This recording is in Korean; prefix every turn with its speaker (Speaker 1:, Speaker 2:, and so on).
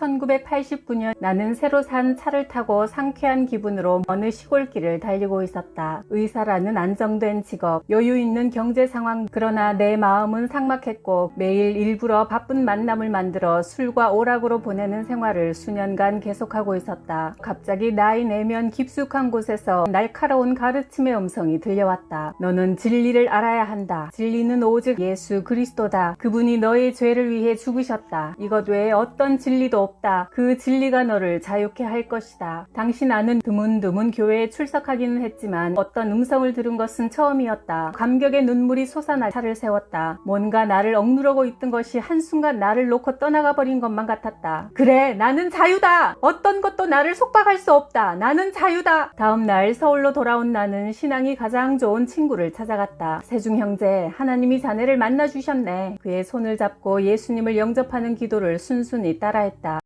Speaker 1: 1989년 나는 새로 산 차를 타고 상쾌한 기분으로 어느 시골길을 달리고 있었다. 의사라는 안정된 직업, 여유 있는 경제 상황, 그러나 내 마음은 삭막했고 매일 일부러 바쁜 만남을 만들어 술과 오락으로 보내는 생활을 수년간 계속하고 있었다. 갑자기 나이 내면 깊숙한 곳에서 날카로운 가르침의 음성이 들려왔다. 너는 진리를 알아야 한다. 진리는 오직 예수 그리스도다. 그분이 너의 죄를 위해 죽으셨다. 이것 외에 어떤 진리도 없다. 그 진리가 너를 자유케 할 것이다. 당신 아는 드문드문 교회에 출석하기는 했지만 어떤 음성을 들은 것은 처음이었다. 감격의 눈물이 솟아나 차를 세웠다. 뭔가 나를 억누르고 있던 것이 한순간 나를 놓고 떠나가 버린 것만 같았다. 그래, 나는 자유다! 어떤 것도 나를 속박할 수 없다. 나는 자유다! 다음 날 서울로 돌아온 나는 신앙이 가장 좋은 친구를 찾아갔다. 세중 형제, 하나님이 자네를 만나 주셨네. 그의 손을 잡고 예수님을 영접하는 기도를 순순히 따라했다.